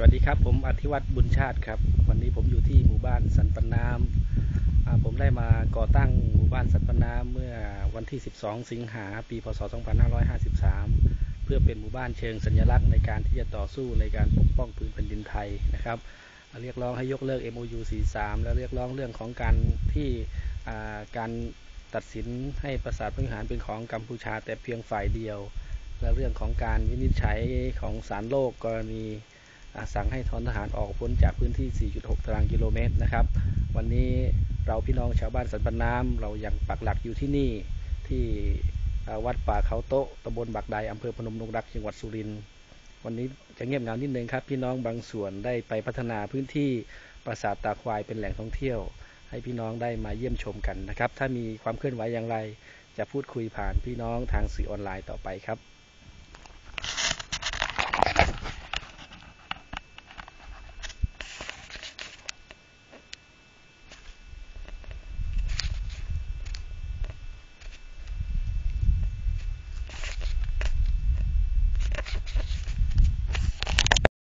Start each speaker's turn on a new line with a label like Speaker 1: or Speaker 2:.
Speaker 1: สวัสดีครับ ผมอธิวัตรบุญชาติครับ วันนี้ผมอยู่ที่หมู่บ้านสันปน้ำอ่าผมได้มาก่อตั้งหมู่บ้านสันปน้ำเมื่อวันที่ 12 สิงหาปี พศ 2553 เพื่อเป็นหมู่บ้านเชิงสัญลักษณ์ในการที่จะต่อสู้ในการปกป้องพื้นแผ่นดินไทยนะครับเรียกร้องให้ยกเลิก MOU 43 และเรียกร้องเรื่องของการที่การตัดสินให้ปราสาทพิหารเป็นของกัมพูชาแต่เพียงฝ่ายเดียว และเรื่องของการวินิจฉัยของศาลโลกกรณี สั่งให้ทอนทหารออกพ้นจากพื้นที่ 4.6 ตารางกิโลเมตรนะครับ วันนี้เราพี่น้องชาวบ้านสันปน้ำเรายังปักหลักอยู่ที่นี่ที่วัดป่าเขาโต๊ะตำบลบักใดอำเภอพนมนงรักจังหวัดสุรินทร์วันนี้จะเงียบเหงานิดนึงครับ พี่น้องบางส่วนได้ไปพัฒนาพื้นที่ปราสาทตาควายเป็นแหล่งท่องเที่ยว ให้พี่น้องได้มาเยี่ยมชมกันนะครับ ถ้ามีความเคลื่อนไหวอย่างไร จะพูดคุยผ่านพี่น้องทางสื่อออนไลน์ต่อไปครับ